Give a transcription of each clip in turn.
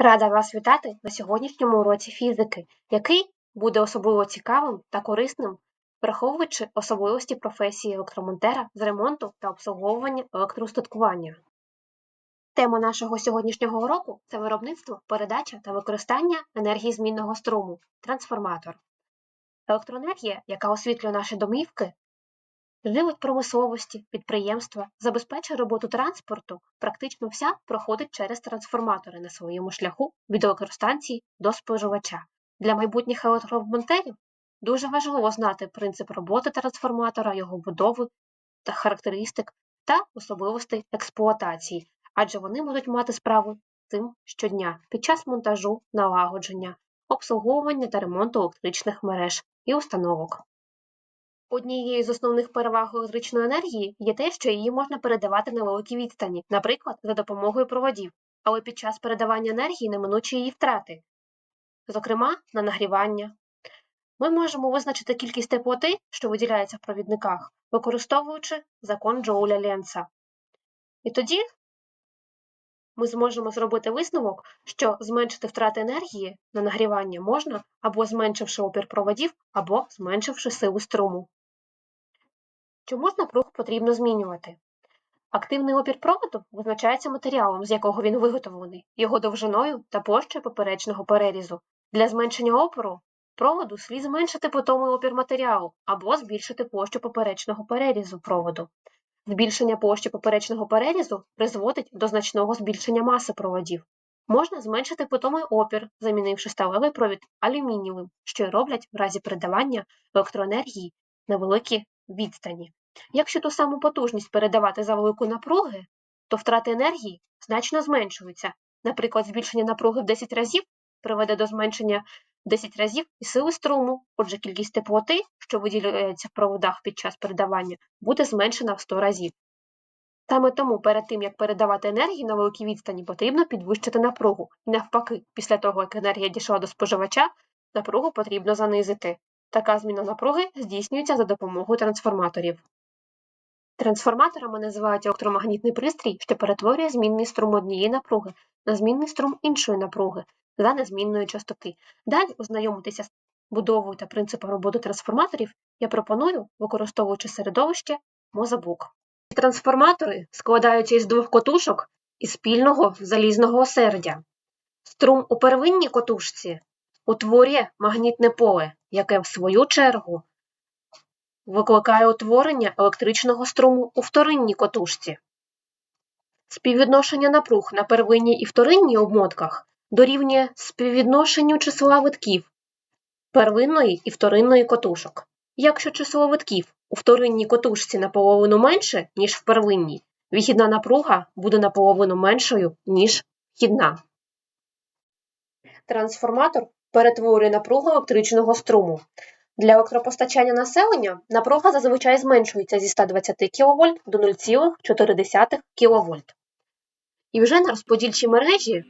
Рада вас вітати на сьогоднішньому уроці фізики, який буде особливо цікавим та корисним, враховуючи особливості професії електромонтера з ремонту та обслуговування електроустаткування. Тема нашого сьогоднішнього уроку це виробництво, передача та використання енергії змінного струму трансформатор. Електроенергія, яка освітлює наші домівки, живить промисловості, підприємства, забезпечує роботу транспорту, практично вся проходить через трансформатори на своєму шляху від електростанції до споживача. Для майбутніх електромонтерів дуже важливо знати принцип роботи трансформатора, його будови та характеристик та особливостей експлуатації, адже вони можуть мати справу з цим щодня під час монтажу, налагодження, обслуговування та ремонту електричних мереж і установок. Однією з основних переваг електричної енергії є те, що її можна передавати на великій відстані, наприклад, за допомогою проводів, але під час передавання енергії неминучі її втрати, зокрема на нагрівання. Ми можемо визначити кількість теплоти, що виділяється в провідниках, використовуючи закон Джоуля Ленца. І тоді ми зможемо зробити висновок, що зменшити втрати енергії на нагрівання можна або зменшивши опір проводів, або зменшивши силу струму. Чому ж напругу потрібно змінювати? Активний опір проводу визначається матеріалом, з якого він виготовлений, його довжиною та площею поперечного перерізу. Для зменшення опору проводу слід зменшити потомий опір матеріалу або збільшити площу поперечного перерізу проводу. Збільшення площі поперечного перерізу призводить до значного збільшення маси проводів. Можна зменшити питомий опір, замінивши сталевий провід алюмінієвим, що й роблять в разі передавання електроенергії на великі відстані. Якщо ту саму потужність передавати за велику напруги, то втрати енергії значно зменшуються. Наприклад, збільшення напруги в 10 разів приведе до зменшення в 10 разів і сили струму, отже, кількість теплоти, що виділяється в проводах під час передавання, буде зменшена в 100 разів. Саме тому перед тим, як передавати енергію на великій відстані, потрібно підвищити напругу. І навпаки, після того, як енергія дійшла до споживача, напругу потрібно занизити. Така зміна напруги здійснюється за допомогою трансформаторів. Трансформаторами називають електромагнітний пристрій, що перетворює змінний струм однієї напруги на змінний струм іншої напруги за незмінної частоти. Далі ознайомитися з будовою та принципом роботи трансформаторів я пропоную, використовуючи середовище Мозабук. Трансформатори складаються із двох котушок і спільного залізного осердя. Струм у первинній котушці утворює магнітне поле, яке, в свою чергу, викликає утворення електричного струму у вторинній котушці. Співвідношення напруг на первинній і вторинній обмотках дорівнює співвідношенню числа витків первинної і вторинної котушок. Якщо число витків у вторинній котушці наполовину менше, ніж в первинній, вихідна напруга буде наполовину меншою, ніж вхідна. Трансформатор перетворює напругу електричного струму. Для електропостачання населення напруга зазвичай зменшується зі 120 кВт до 0,4 кВт. І вже на розподільчій мережі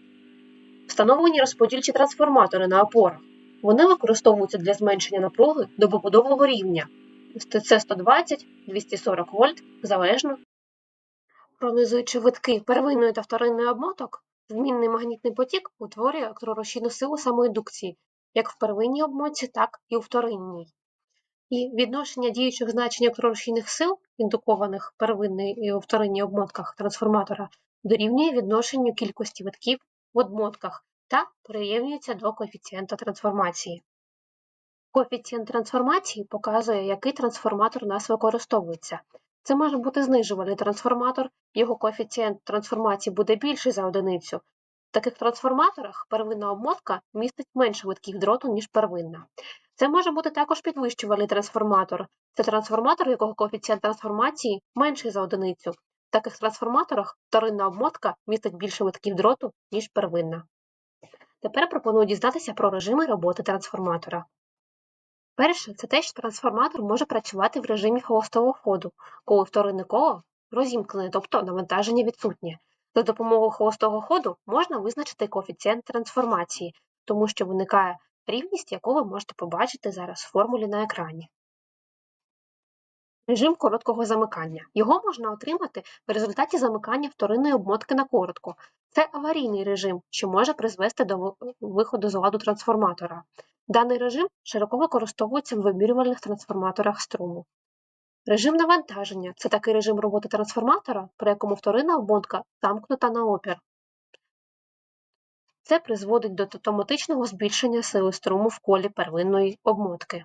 встановлені розподільчі трансформатори на опорах. Вони використовуються для зменшення напруги до побудового рівня це 120-240 вольт залежно. Пронизуючи витки первинної та вторинної обмоток, змінний магнітний потік утворює електророзчинну силу самоіндукції, як в первинній обмотці, так і у вторинній. І відношення діючих значень електророзчинних сил, індукованих первинній і у вторинній обмотках трансформатора, дорівнює відношенню кількості витків в обмотках та прирівнюється до коефіцієнта трансформації. Коефіцієнт трансформації показує, який трансформатор у нас використовується. Це може бути знижувальний трансформатор, його коефіцієнт трансформації буде більший за одиницю. Таких трансформаторах первинна обмотка містить менше витків дроту, ніж первинна. Це може бути також підвищувальний трансформатор. Це трансформатор, якого коефіцієнт трансформації менший за одиницю. В таких трансформаторах вторинна обмотка містить більше витків дроту, ніж первинна. Тепер пропоную дізнатися про режими роботи трансформатора. Перше, це те, що трансформатор може працювати в режимі холостого ходу, коли вторинне коло розімкнене, тобто навантаження відсутнє. За допомогою холостого ходу можна визначити коефіцієнт трансформації, тому що виникає рівність, яку ви можете побачити зараз в формулі на екрані. Режим короткого замикання. Його можна отримати в результаті замикання вторинної обмотки на коротко. Це аварійний режим, що може призвести до виходу з ладу трансформатора. Даний режим широко використовується в вимірювальних трансформаторах струму. Режим навантаження це такий режим роботи трансформатора, при якому вторинна обмотка замкнута на опір. Це призводить до автоматичного збільшення сили струму в колі первинної обмотки.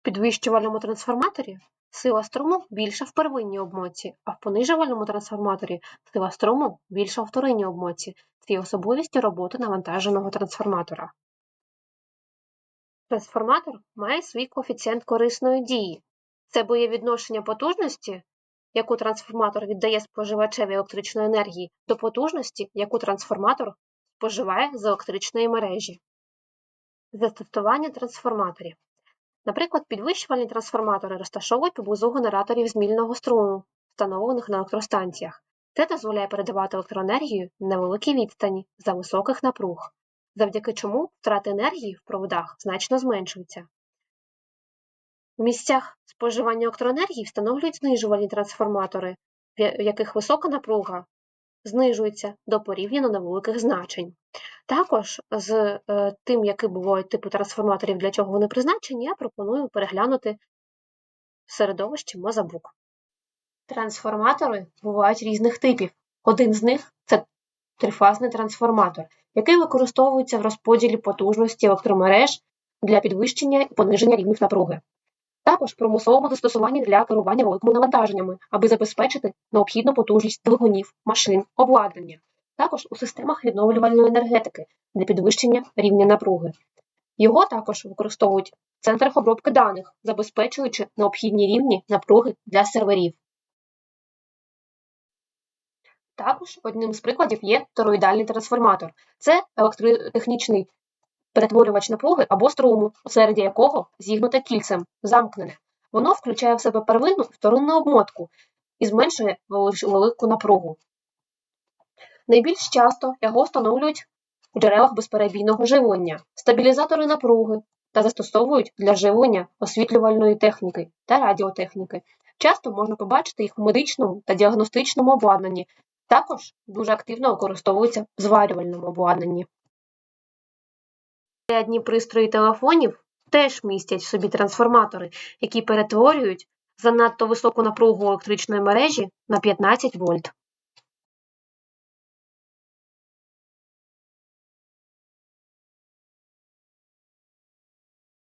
В підвищувальному трансформаторі сила струму більша в первинній обмотці, а в понижувальному трансформаторі сила струму більша у вторинній обмотці. Це є особливістю роботи навантаженого трансформатора. Трансформатор має свій коефіцієнт корисної дії. Це боєвідношення потужності, яку трансформатор віддає споживачеві електричної енергії, до потужності, яку трансформатор споживає з електричної мережі. Застосування трансформаторів. Наприклад, підвищувальні трансформатори розташовують поблизу генераторів змінного струму, встановлених на електростанціях. Це дозволяє передавати електроенергію на великій відстані за високих напруг, завдяки чому втрати енергії в проводах значно зменшуються. В місцях споживання електроенергії встановлюють знижувальні трансформатори, в яких висока напруга знижується до порівняно невеликих значень. Також з е, тим, які бувають типи трансформаторів, для чого вони призначені, я пропоную переглянути середовище Мозабук. Трансформатори бувають різних типів. Один з них це трифазний трансформатор, який використовується в розподілі потужності електромереж для підвищення і пониження рівнів напруги. Також в промисловому застосуванні для керування великими навантаженнями, аби забезпечити необхідну потужність двигунів, машин, обладнання. Також у системах відновлювальної енергетики для підвищення рівня напруги. Його також використовують в центрах обробки даних, забезпечуючи необхідні рівні напруги для серверів. Також одним з прикладів є тороїдальний трансформатор. Це електротехнічний перетворювач напруги або струму, осереддя якого зігнуте кільцем, замкнене. Воно включає в себе первинну і вторинну обмотку і зменшує велику напругу. Найбільш часто його встановлюють у джерелах безперебійного живлення, стабілізатори напруги та застосовують для живлення освітлювальної техніки та радіотехніки. Часто можна побачити їх в медичному та діагностичному обладнанні. Також дуже активно використовуються в зварювальному обладнанні. Зарядні пристрої телефонів теж містять в собі трансформатори, які перетворюють занадто високу напругу електричної мережі на 15 вольт.